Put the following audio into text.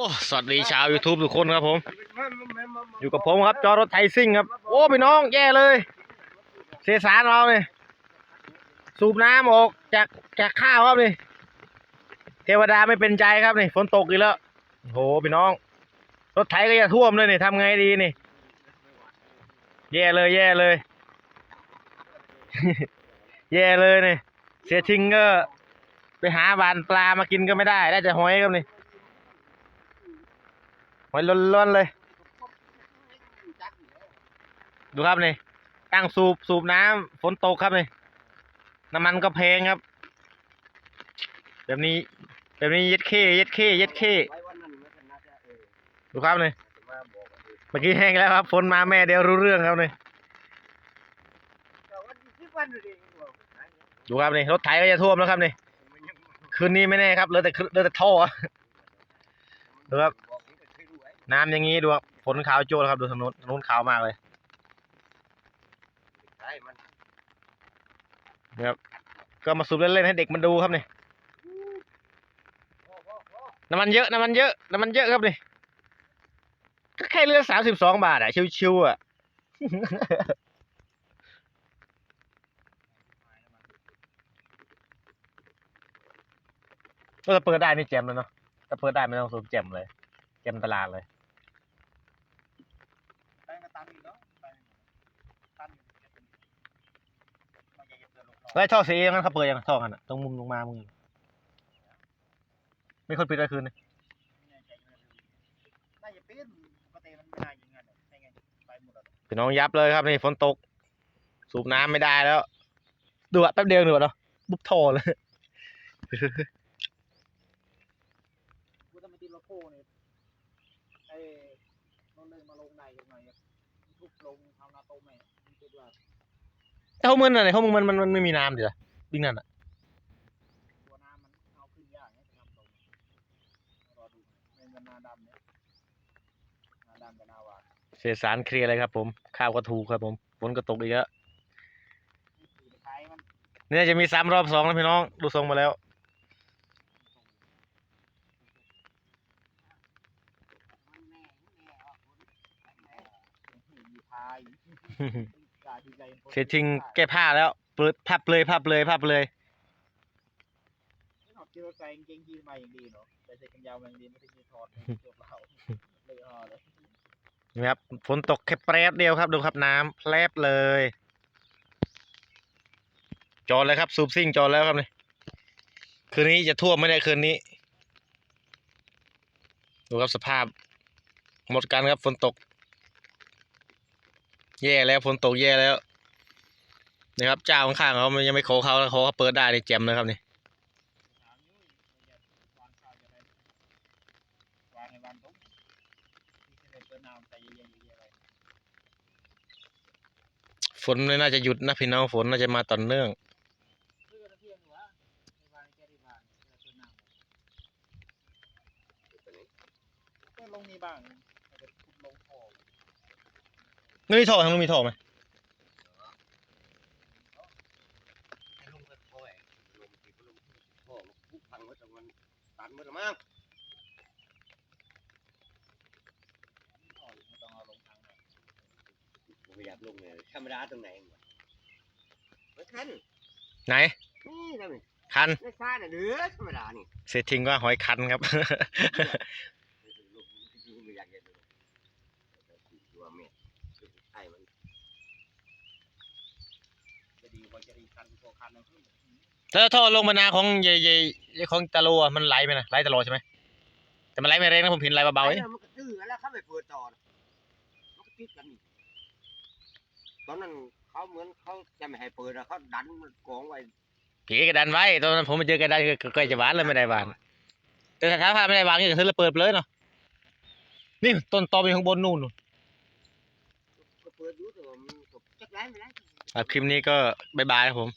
อ้สวัสดีชาว YouTube ทุกคนครับผม อยู่กับผมครับ จอรถไทยซิ่งครับ โอ้พี่น้องแย่เลย เสียสารเราเนี่ยสูบน้ำออกจากจากข้าวครับนี่ เทวดาไม่เป็นใจครับนี่ฝนตกอีกแล้วโหพี่น้อง รถไถก็จะท่วมเลยนี่ทำไงดีนี่ แย่เลย แย่เลย แย่เลยนี่เสียทิ้งก็ไปหาบานปลามากินก็ไม่ได้ ได้แต่หอยครับนี่ หอยล้นๆเลย ดูครับนี่ ตั้งสูบสูบน้ำฝนตกครับนี่ น้ำมันก็แพงครับ แบบนี้ แบบนี้เย็ดเข้เย็ดเข้เย็ดเข้ดูครับนี่เมื่อกี้แห้งแล้วครับ ฝนมาแม่เดียวรู้เรื่องครับนี่ดูครับนี่รถไถก็จะท่วมแล้วครับนี่คืนนี้ไม่แน่ครับเหลือแต่เหลือแต่ท่อดูครับ น้ำอย่างนี้ดูครับฝนขาวโจ้แล้วครับดูทางนู้นทางนู้นขาวมากเลยนะครับก็มาสูบเล่นๆให้เด็กมันดูครับนี่น้ำมันเยอะน้ำมันเยอะน้ำมันเยอะครับนี่ก็แค่เรือสามสิบสองบาทอะชิวๆอะก็จะเปิดได้นี่แจมเลยเนาะถ้าเปิดได้ไม่ต้องสูบแจมเลยแจมตลาดเลย แล้วท่อสีอย่างนั้นเขาเปิดยังท่อกันอะตรงมุมลงมามึงไม่คนปิดอะไรคืนนี่น่าจะเป็นปกติมันไม่น่าอย่างนั้นหรอกไม่งั้นไปหมดแล้วพี่น้องยับเลยครับนี่ฝนตก สูบน้ำไม่ได้แล้ว ดูอะแป๊บเดียวดูอะเนาะบุ๊บท่อเลยกูจะมาตีโลโก้เนี่ยไอ้นนเลยมาลงในกันหน่อยครับทุบลงทำนาโตแม่มันคิดว่า แต่เขามึนอะไรเขามึงมันมันมันไม่มีน้ำเดี๋ยววิ่งนั่นอะตัวน้ำมันเอาขึ้นยากเนี่ยจะทำตรงรอดูในเงินนาดำเนี่ยนาดำกับนาวาเสียสารเคลียร์เลยครับผม ข้าวก็ถูกครับผมฝนก็ตกอีกแล้วขี่ไปขายมันเนี่ยจะมีซ้ำรอบสองแล้วพี่น้อง ดูทรงมาแล้วมีพายกาดีใจ เสียจริงแก้ผ้าแล้วเปิดภาพเลยภาพเลยภาพเลยไม่ถอดที่รถไฟกางเกงยีนมาอย่างดีเนาะใส่เสื้อกันยาวมาอย่างดีไม่ได้ยีนถอดเกือบเหล่าเลยห่อเลยนี่ครับฝนตกแค่แป๊บเดียวครับ ดูครับน้ำแป๊บเลย จอดเลยครับซูบซิ่งจอดแล้วครับนี่คืนนี้จะท่วมไม่ได้คืนนี้ ดูครับสภาพ หมดกันครับฝนตก แย่แล้วฝนตกแย่แล้วนะครับเจ้าข้างเขายังไม่โคเขาโคเขาเปิดได้ในเจมนะครับนี่ฝนน่าจะหยุดนะพี่น้องฝนน่าจะมาต่อเนื่องลงมีบ้างลงพอ นี่มีท่อทางนู้นมีท่อไหมลงไปพ่อยลงที่ลงพ่อผู้พังไว้ตรงมันตันหมดแล้วมั้งท่ออยู่ไม่ต้องเอาลงทางไหนผมไม่อยากลงเลยธรรมดาตรงไหนวะไม่ทันไหน นี่นะนี่คัน ไม่ซ่าน่ะเด้อธรรมดานี่ เสร็จทิ้งก็หอยคันครับ ลงไม่อยากเห็นเลยตัวเมี ยไอ้มันจะดีกว่าจะดีคันพวกคันนั่นขึ้นแล้วท่อลงมานาของใหญ่ๆของตะโลอะมันไหลไปนะไหลตลอดใช่ไหมแต่มันไหลไม่แรงนะผมเห็นไหลเบาๆไอ้เองมันก็ตื้อแล้วเขาไปเปิดต่อมันก็ติดกันนี่ตอนนั้นเขาเหมือนเขาจะไม่ให้เปิดอะเขาดันมันกองไว้ผีกระดันไว้ตอนนั้นผมมาเจอกระดันก็ใกล้จะหวานเลยไม่ได้หวานแต่ถ้าพาไม่ได้หวานก็คือเราเปิดไปเลยเนาะนี่ต้นตออยู่ข้างบนนู่นนู่น ก็เปิดอยู่แต่ว่ามันก็จักไรไม่ได้ ครับคลิปนี้ก็บายบายครับผม